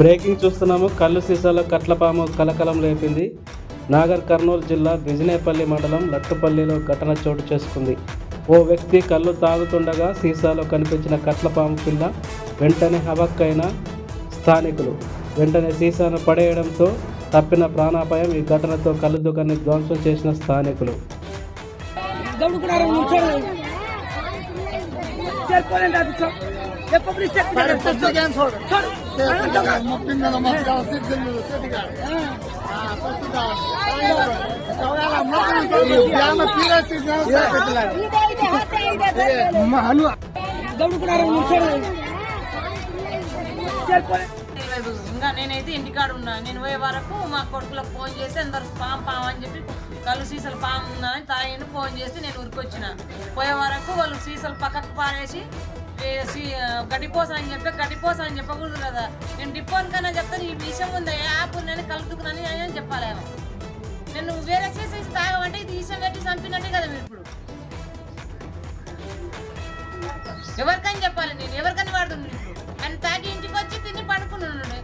Breaking చూస్తున్నాము. కళ్ళు సీసాలో కట్లపాము కలకలం లేపింది. నాగర్ కర్నూలు జిల్లా బిజినేపల్లి మండలం లట్టుపల్లిలో ఘటన చోటు చేసుకుంది. ఓ వ్యక్తి కళ్ళు తాగుతుండగా సీసాలో కనిపించిన కట్లపాము పిల్ల వెంటనే హవక్కైన స్థానికులు. వెంటనే సీసాను పడేయడంతో తప్పిన ప్రాణాపాయం ఈ ఘటనతో కళ్ళు దుకాన్ని ధ్వంసం చేసిన స్థానికులు. ఇంకా నేనైతే ఇంటికాడ ఉన్నా. నేను పోయే వరకు మా కొడుకులకు ఫోన్ చేసి అందరు పాము పాము అని చెప్పి కళ్ళు సీసాలు పాము ఉందని తాగిండు ఫోన్ చేసి నేను ఉరికొచ్చిన పోయే వరకు వాళ్ళు సీసాలు పక్కకు పారేసి ఏ అని చెప్పి గడ్డిపోస అని చెప్పకూడదు కదా. నేను డిపోన్ కన్నా చెప్తాను ఈ విషయం ఉంది యాప్ నేను కలుపుకున్నాను అని చెప్పాలేమో నేను వేరే సీసా తాగమంటే ఇది విషయం పెట్టి చంపినట్టే కదా మీరు ఇప్పుడు. ఎవరికని చెప్పాలి నేను? ఎవరికని వాడుతున్నాను ఇప్పుడు ఆయన తాగి ఇంటికి వచ్చి తిని పడుకున్నాను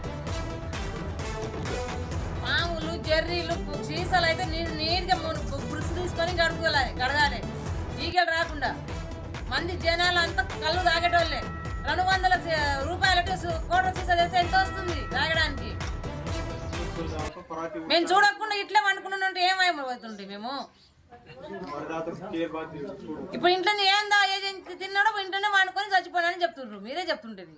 మామూలు జర్రీలు సీసాలు అయితే నేను నీట్గా పులుసు తీసుకొని గడుపుకోవాలి గడగాలి. ఈగలు రాకుండా. మంది జనాలు అంతా కళ్ళు తాగ రూపాయలకి సు- కోట్ల సీసా ఎంత వస్తుంది? తాగడానికి. మేము చూడకుండా ఇట్లే ఏం ఏమైపోతుంటే మేము? ఇప్పుడు ఇంట్లో ఏందా? ఏ తిన్నాడో ఇంట్లోనే వండుకొని చచ్చిపోయాడని చెప్తుండ్రు. మీరే చెప్తుంటేది